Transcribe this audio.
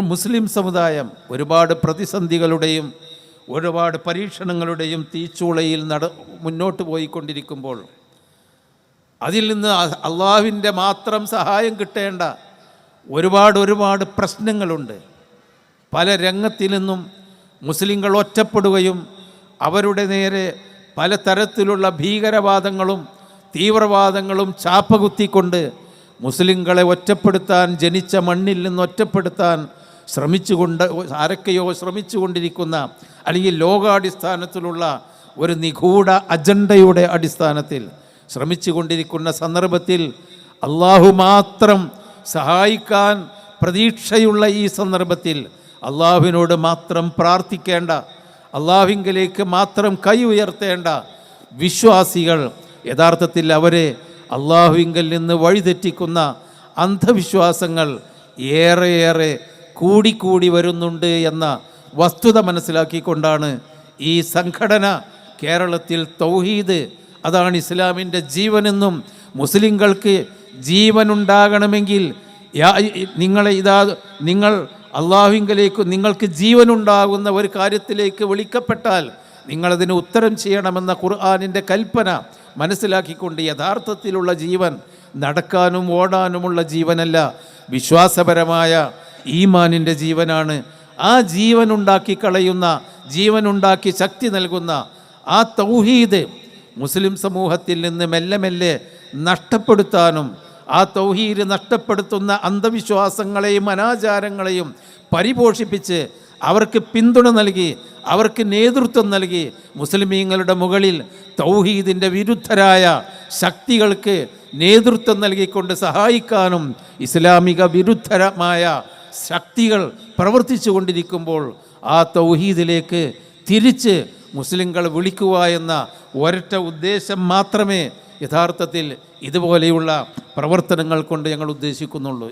മുസ്ലിം സമുദായം ഒരുപാട് പ്രതിസന്ധികളുടെയും ഒരുപാട് പരീക്ഷണങ്ങളുടെയും തീച്ചൂളയിൽ നട മുന്നോട്ട് പോയിക്കൊണ്ടിരിക്കുമ്പോൾ അതിൽ നിന്ന് അള്ളാഹുവിന്റെ മാത്രം സഹായം കിട്ടേണ്ട ഒരുപാട് ഒരുപാട് പ്രശ്നങ്ങളുണ്ട്. പല രംഗത്തിൽ നിന്നും മുസ്ലിങ്ങൾ ഒറ്റപ്പെടുകയും അവരുടെ നേരെ പലതരത്തിലുള്ള ഭീകരവാദങ്ങളും തീവ്രവാദങ്ങളും ചാപ്പകുത്തിക്കൊണ്ട് മുസ്ലിങ്ങളെ ഒറ്റപ്പെടുത്താൻ ജനിച്ച മണ്ണിൽ നിന്ന് ഒറ്റപ്പെടുത്താൻ ശ്രമിച്ചുകൊണ്ട് ആരൊക്കെയോ ശ്രമിച്ചുകൊണ്ടിരിക്കുന്ന അല്ലെങ്കിൽ ലോകാടിസ്ഥാനത്തിലുള്ള ഒരു നിഗൂഢ അജണ്ടയുടെ അടിസ്ഥാനത്തിൽ ശ്രമിച്ചുകൊണ്ടിരിക്കുന്ന സന്ദർഭത്തിൽ അള്ളാഹു മാത്രം സഹായിക്കാൻ പ്രതീക്ഷയുള്ള ഈ സന്ദർഭത്തിൽ അള്ളാഹുവിനോട് മാത്രം പ്രാർത്ഥിക്കേണ്ട അള്ളാഹുവിങ്കിലേക്ക് മാത്രം കൈ ഉയർത്തേണ്ട വിശ്വാസികൾ യഥാർത്ഥത്തിൽ അവരെ അള്ളാഹുവിങ്കൽ നിന്ന് വഴിതെറ്റിക്കുന്ന അന്ധവിശ്വാസങ്ങൾ ഏറെയേറെ കൂടിക്കൂടി വരുന്നുണ്ട് എന്ന വസ്തുത മനസ്സിലാക്കിക്കൊണ്ടാണ് ഈ സംഘടന കേരളത്തിൽ തൗഹീദ് അതാണ് ഇസ്ലാമിന്റെ ജീവനെന്നും മുസ്ലിങ്ങൾക്ക് ജീവനുണ്ടാകണമെങ്കിൽ നിങ്ങളെ ഇതാ നിങ്ങൾ അള്ളാഹുവിങ്കലേക്ക് നിങ്ങൾക്ക് ജീവനുണ്ടാകുന്ന ഒരു കാര്യത്തിലേക്ക് വിളിക്കപ്പെട്ടാൽ നിങ്ങളതിന് ഉത്തരം ചെയ്യണമെന്ന ഖുർആാനിന്റെ കൽപ്പന മനസ്സിലാക്കിക്കൊണ്ട് യഥാർത്ഥത്തിലുള്ള ജീവൻ നടക്കാനും ഓടാനുമുള്ള ജീവനല്ല വിശ്വാസപരമായ ഈമാനിന്റെ ജീവനാണ്. ആ ജീവനുണ്ടാക്കി കളയുന്ന ജീവനുണ്ടാക്കി ശക്തി നൽകുന്ന ആ തൗഹീദ് മുസ്ലിം സമൂഹത്തിൽ നിന്ന് മെല്ലെ മെല്ലെ നഷ്ടപ്പെടുത്താനും ആ തൗഹീദ് നഷ്ടപ്പെടുത്തുന്ന അന്ധവിശ്വാസങ്ങളെയും അനാചാരങ്ങളെയും പരിപോഷിപ്പിച്ച് അവർക്ക് പിന്തുണ നൽകി അവർക്ക് നേതൃത്വം നൽകി മുസ്ലിമീങ്ങളുടെ മുകളിൽ തൗഹീദിന്റെ വിരുദ്ധരായ ശക്തികൾക്ക് നേതൃത്വം നൽകിക്കൊണ്ട് സഹായിക്കാനും ഇസ്ലാമിക വിരുദ്ധരമായ ശക്തികൾ പ്രവർത്തിച്ചു കൊണ്ടിരിക്കുമ്പോൾ ആ തൗഹീദിലേക്ക് തിരിച്ച് മുസ്ലിങ്ങൾ വിളിക്കുക എന്ന ഒരൊറ്റ ഉദ്ദേശം മാത്രമേ യഥാർത്ഥത്തിൽ ഇതുപോലെയുള്ള പ്രവർത്തനങ്ങൾ കൊണ്ട് ഞങ്ങൾ ഉദ്ദേശിക്കുന്നുള്ളൂ.